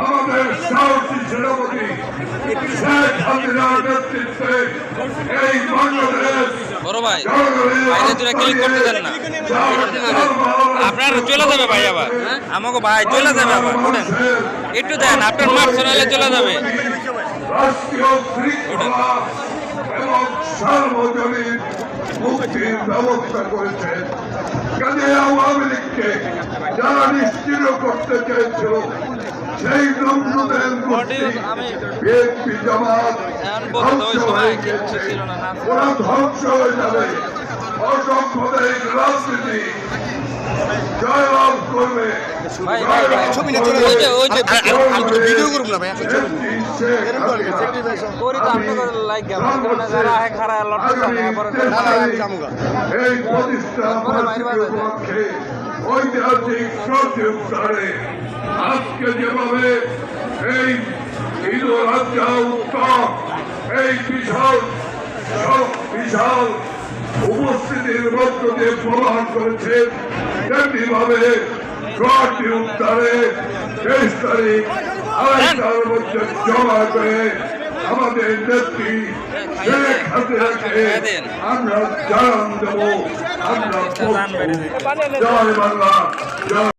আমাদের সাহসী সেনাপতি শেখ হাসিনার নেতৃত্বে এই বাংলাদেশ বড় ভাই বাইরে দুরা ক্লিক করতে দেন না। আপনার চলে যাবে ভাই আবার। আমাকে ভাই চলে যাবে আবার উঠেন। একটু দেন আপনার মার্ক শোনালে চলে যাবে। এবং সার্বজনীন মুক্তির ব্যবস্থা করেছেন কাজে আওয়ামী লীগকে যারা নিশ্চিত করতে চেয়েছিল সেই নমরুদের বিএনপি জামাত ধ্বংস হয়ে। ওরা ধ্বংস হয়ে যাবে। রাজনীতি জয়লাভ করবে ভাই ভাই ভাই ছবি ভিডিও করুন না ভাই করি তো আপনাদের লাইক গেল যারা আহে খারা লটতে না পরে এই প্রতিষ্ঠা ঐতিহাসিক সহযোগিতারে আজকে যেভাবে এই ঈদ উৎসব এই বিশাল বিশাল উপস্থিতির মধ্য দিয়ে প্রমাণ করেছে তেমনি ভাবে ছয়টি উত্তরে তেইশ তারিখ আড়াইটার মধ্যে জমা করে আমাদের নেত্রী শেখ হাসিনাকে আমরা জানান দেব, আমরা জয় বাংলা